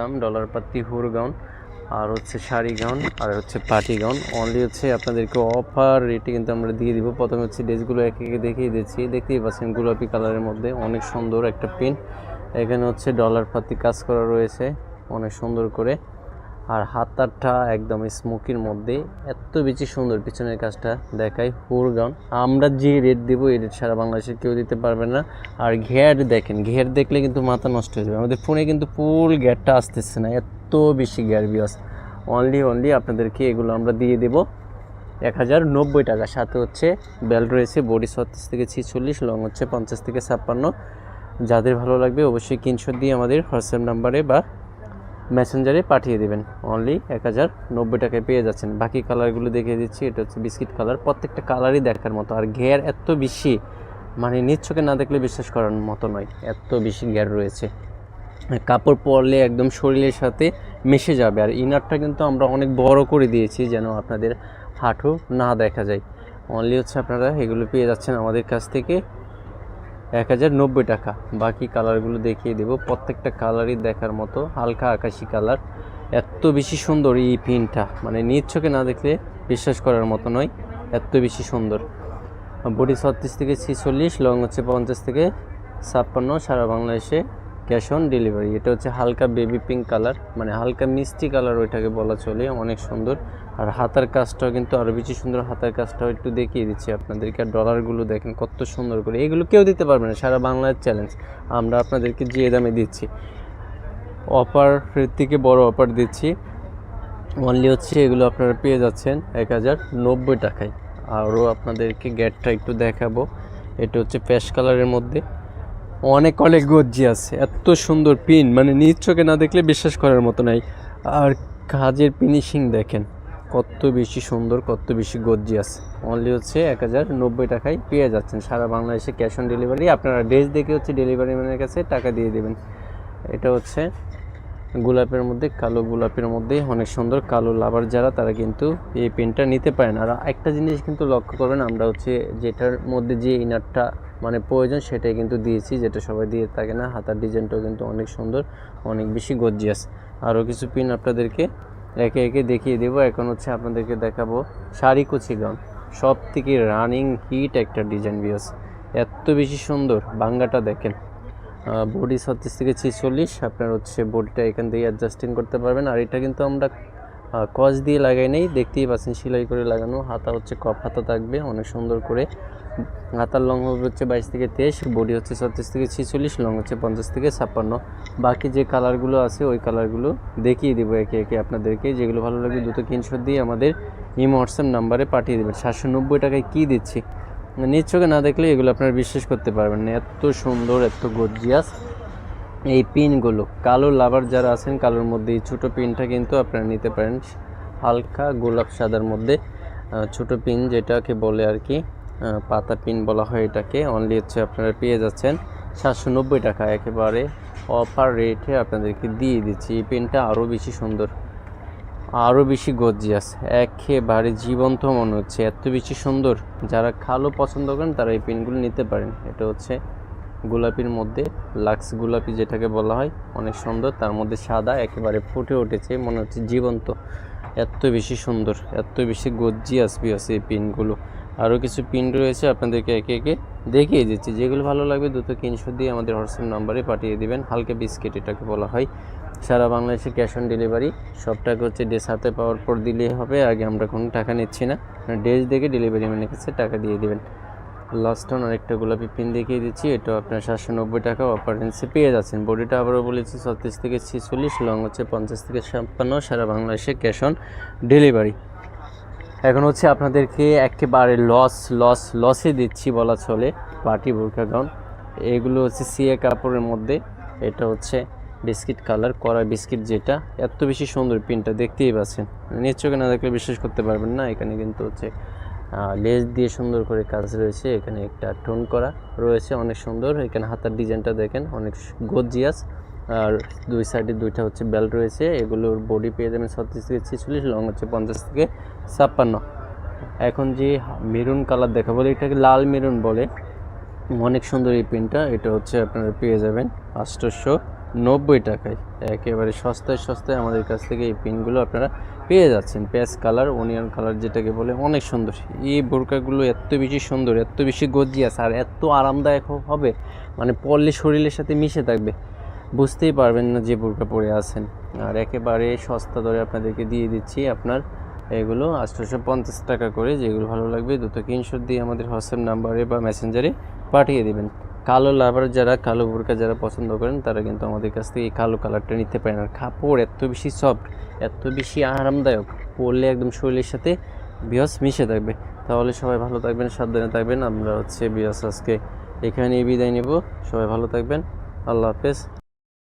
নাম ডলার পাত্তি হুর গাউন, আর হচ্ছে শাড়ি গাউন, আর হচ্ছে পার্টি গাউন। অনলি হচ্ছে আপনাদেরকে অফার রেটে কিন্তু আমরা দিয়ে দিব। প্রথমে হচ্ছে ড্রেসগুলো একে একে দেখিয়ে দিচ্ছি। দেখতেই পাচ্ছেন গোলাপি কালারের মধ্যে অনেক সুন্দর একটা পেন এখানে হচ্ছে ডলার পাতি কাজ করা রয়েছে, অনেক সুন্দর করে। আর হাতারটা একদম স্মোকির মধ্যে এত বেশি সুন্দর পিছনের কাজটা দেখাই হুর গাউন আমরা যে রেট দেবো, এই রেট সারা বাংলাদেশের কেউ দিতে পারবে না। আর ঘের দেখেন, ঘের দেখলে কিন্তু মাথা নষ্ট হয়ে যাবে। আমাদের ফোনে কিন্তু ফুল গ্যারটা আসতেছে না, এত বেশি গ্যার বিয়াস অনলি অনলি আপনাদেরকে এগুলো আমরা দিয়ে দেবো। এক হাজার নব্বই টাকা, সাথে হচ্ছে বেল্ট রয়েছে বডি ছত্রিশ থেকে ছিচল্লিশ লং হচ্ছে পঞ্চাশ থেকে ছাপ্পান্ন। যাদের ভালো লাগবে অবশ্যই কিনশো দিয়ে আমাদের হোয়াটসঅ্যাপ নাম্বারে বা মেসেঞ্জারে পাঠিয়ে দেবেন। অনলি এক হাজার নব্বই টাকায় পেয়ে যাচ্ছেন। বাকি কালারগুলো দেখিয়ে দিচ্ছি। এটা হচ্ছে বিস্কিট কালার প্রত্যেকটা কালারই দেখার মতো। আর ঘের এত বেশি মানে নিচ্ছকে না দেখলে বিশ্বাস করার মতো নয়। এত বেশি গ্যার রয়েছে। কাপড় পরলে একদম শরীরের সাথে মিশে যাবে। আর ইনারটা কিন্তু আমরা অনেক বড় করে দিয়েছি যেন আপনাদের হাঁটু না দেখা যায়। অনলি হচ্ছে আপনারা এগুলো পেয়ে যাচ্ছেন আমাদের কাছ থেকে। এক হাজার নব্বই টাকা। বাকি কালারগুলো দেখিয়ে দেবো। প্রত্যেকটা কালারই দেখার মতো, হালকা আকাশি কালার। এত বেশি সুন্দর এই পিনটা। মানে চোখে না দেখলে বিশ্বাস করার মতো নয়। এত বেশি সুন্দর। বডি ছত্রিশ থেকে ছিচল্লিশ, লং হচ্ছে পঞ্চাশ থেকে ছাপ্পান্ন, সারা বাংলাদেশে ক্যাশ অন ডেলিভারি। এটা হচ্ছে হালকা বেবি পিঙ্ক কালার। মানে হালকা মিষ্টি কালার ওইটাকে বলা চলে। অনেক সুন্দর। আর হাতার কাজটাও কিন্তু আরও বেশি সুন্দর হাতার কাজটাও একটু দেখিয়ে দিচ্ছি আপনাদেরকে। আর ডলারগুলো দেখেন কত সুন্দর করে। এগুলো কেউ দিতে পারবে না, সারা বাংলার চ্যালেঞ্জ আমরা আপনাদেরকে যে দামে দিচ্ছি অফার থেকে বড় অফার দিচ্ছি অনলি হচ্ছে এগুলো আপনারা পেয়ে যাচ্ছেন এক হাজার নব্বই টাকায়। আরও আপনাদেরকে গ্যাটটা একটু দেখাবো। এটা হচ্ছে প্যাশ কালারের মধ্যে। অনেক অনেক গজ্জি আছে। এত সুন্দর পিন মানে নিজ চোখে না দেখলে বিশ্বাস করার মতো নাই। আর কাজের ফিনিশিং দেখেন। কত বেশি সুন্দর, কত বেশি গজ্জি আছে। অনলি হচ্ছে এক হাজার নব্বই টাকায় পেয়ে যাচ্ছেন। সারা বাংলাদেশে ক্যাশ অন ডেলিভারি আপনারা ড্রেস দেখে হচ্ছে ডেলিভারি ম্যানের কাছে টাকা দিয়ে দেবেন। এটা হচ্ছে গোলাপের মধ্যে, কালো গোলাপের মধ্যে, অনেক সুন্দর কালো লাভার যারা, তারা কিন্তু এই পেনটা নিতে পারেন। আর একটা জিনিস কিন্তু লক্ষ্য করবেন, আমরা হচ্ছে যেটার মধ্যে যে ইনারটা মানে প্রয়োজন, সেটাই কিন্তু দিয়েছি, যেটা সবাই দিয়ে থাকে না। হাতার ডিজাইনটাও কিন্তু অনেক সুন্দর, অনেক বেশি গর্জিয়াস আরও কিছু পিন আপনাদেরকে একে একে দেখিয়ে দেবো। এখন হচ্ছে আপনাদেরকে দেখাবো শাড়ি কুচিগন সব থেকে রানিং হিট একটা ডিজাইন বিয়স এত বেশি সুন্দর, বাঙ্গাটা দেখেন। বডি ছত্রিশ থেকে ছেচল্লিশ, আপনার হচ্ছে বডিটা এখান থেকে অ্যাডজাস্টিং করতে পারবেন। আর এটা কিন্তু আমরা কস দিয়ে লাগাই নেই, দেখতেই পাচ্ছেন সেলাই করে লাগানো। হাতা হচ্ছে কপ হাতা থাকবে, অনেক সুন্দর করে। হাতার লং হচ্ছে বাইশ থেকে তেইশ, বডি হচ্ছে ছত্রিশ থেকে ছিচল্লিশ, লং হচ্ছে পঞ্চাশ থেকে ছাপ্পান্ন। বাকি যে কালারগুলো আছে, ওই কালারগুলো দেখিয়ে দেবো একে একে আপনাদেরকে। যেগুলো ভালো লাগবে দুটো কিনশো দিয়ে আমাদের ইমো হোয়াটসঅ্যাপ নাম্বারে পাঠিয়ে দেবেন। সাতশো নব্বই টাকায় কী দিচ্ছি? চোখে না দেখলে এগুলো আপনারা বিশ্বাস করতে পারবেন না। এত সুন্দর, এত গর্জিয়াস এই পিনগুলো, কালো লাভার যারা আছেন, কালোর মধ্যে এই ছোটো পিনটা কিন্তু আপনারা নিতে পারেন। হালকা গোলাপ সাদার মধ্যে ছোট পিন যেটাকে বলে আর কি পাতা পিন বলা হয় এটাকে। অনলি হচ্ছে আপনারা পেয়ে যাচ্ছেন সাতশো নব্বই টাকা। একেবারে অফার রেটে আপনাদেরকে দিয়ে দিচ্ছি। এই পেনটা আরও বেশি সুন্দর আরও বেশি গর্জিয়াস, একেবারে জীবন্ত মনে হচ্ছে। এত বেশি সুন্দর, যারা কালো পছন্দ করেন তারা এই পেনগুলো নিতে পারেন। এটা হচ্ছে গোলাপির মধ্যে, লাক্স গোলাপি যেটাকে বলা হয়, অনেক সুন্দর। তার মধ্যে সাদা একেবারে ফুটে উঠেছে, মনে হচ্ছে জীবন্ত। এত বেশি সুন্দর, এত বেশি গর্জিয়াস আছে এই পিনগুলো। আরও কিছু পিন রয়েছে, আপনাদেরকে একে একে দেখিয়ে দিচ্ছি। যেগুলো ভালো লাগবে দুটো তিনশো দিয়ে আমাদের হোয়াটসঅ্যাপ নাম্বারে পাঠিয়ে দিবেন। হালকা বিস্কিট এটাকে বলা হয়। সারা বাংলাদেশে ক্যাশ অন ডেলিভারি। সব টাকা হচ্ছে ড্রেস হাতে পাওয়ার পর দিলেই হবে, আগে আমরা কোনো টাকা নিচ্ছি না। ড্রেস দেখে ডেলিভারি ম্যানের কাছে টাকা দিয়ে দিবেন। লাস্ট অন আরেকটা গোলাপি পিন দেখিয়ে দিচ্ছি। এটা আপনার সাতশো নব্বই টাকা অপারেন্সে পেয়ে যাচ্ছেন। বডিটা আবারও বলেছি, ছত্রিশ থেকে ছিচল্লিশ লং হচ্ছে পঞ্চাশ থেকে ছাপ্পান্ন, সারা বাংলাদেশে ক্যাশ অন ডেলিভারি এখন হচ্ছে আপনাদেরকে একেবারে লস লস লসে দিচ্ছি বলা চলে পার্টি বোরকা গাউন এগুলো হচ্ছে সিএ কাপড়ের মধ্যে, এটা হচ্ছে বিস্কিট কালার করা বিস্কিট যেটা। এত বেশি সুন্দর পিনটা দেখতেই পাচ্ছেন। নিজ চোখে না দেখলে বিশ্বাস করতে পারবেন না, এখানে কিন্তু হচ্ছে লেজ দিয়ে সুন্দর করে কাজ রয়েছে। এখানে একটা টোন করা রয়েছে, অনেক সুন্দর। এখানে হাতার ডিজাইনটা দেখেন, অনেক গর্জিয়াস। আর দুই সাইডে দুইটা হচ্ছে বেল্ট রয়েছে। এগুলোর বডি পেয়ে যাবেন ছত্রিশ থেকে ছেচল্লিশ, লং হচ্ছে পঞ্চাশ থেকে ছাপ্পান্ন। এখন যে মেরুন কালার দেখা বলে এটাকে লাল মেরুন বলে। অনেক সুন্দর এই পেনটা এটা হচ্ছে আপনারা পেয়ে যাবেন আষ্টশো নব্বই টাকায়। একেবারে সস্তায় সস্তায় আমাদের কাছ থেকে এই পিনগুলো আপনারা পেয়ে যাচ্ছেন। পেঁয়াজ কালার অনিয়ন কালার যেটাকে বলে, অনেক সুন্দর। এই বোরকাগুলো এত বেশি সুন্দর, এত বেশি গজিয়াস আর এত আরামদায়ক হবে। মানে পরলে শরীরের সাথে মিশে থাকবে। বুঝতেই পারবেন না যে বোরকা পরে আছেন। আর একেবারে সস্তা দরে আপনাদেরকে দিয়ে দিচ্ছি আপনার এগুলো আঠারোশো পঞ্চাশ টাকা করে। যেগুলো ভালো লাগবে দ্রুত স্ক্রিনশট দিয়ে আমাদের হোয়াটসঅ্যাপ নাম্বারে বা মেসেঞ্জারে পাঠিয়ে দেবেন। কালো লাভার যারা, কালো বোরকা যারা পছন্দ করেন, তারা কিন্তু আমাদের কাছ থেকে এই কালো কালারটা নিতে পারেন। আর কাপড় এত বেশি সফট এত বেশি আরামদায়ক, পরলে একদম শরীরের সাথে বিয়স মিশে থাকবে। তাহলে সবাই ভালো থাকবেন, সাবধানে থাকবেন। আমরা হচ্ছে বিয়স আজকে এখানেই বিদায় নেব। সবাই ভালো থাকবেন। আল্লাহ হাফেজ।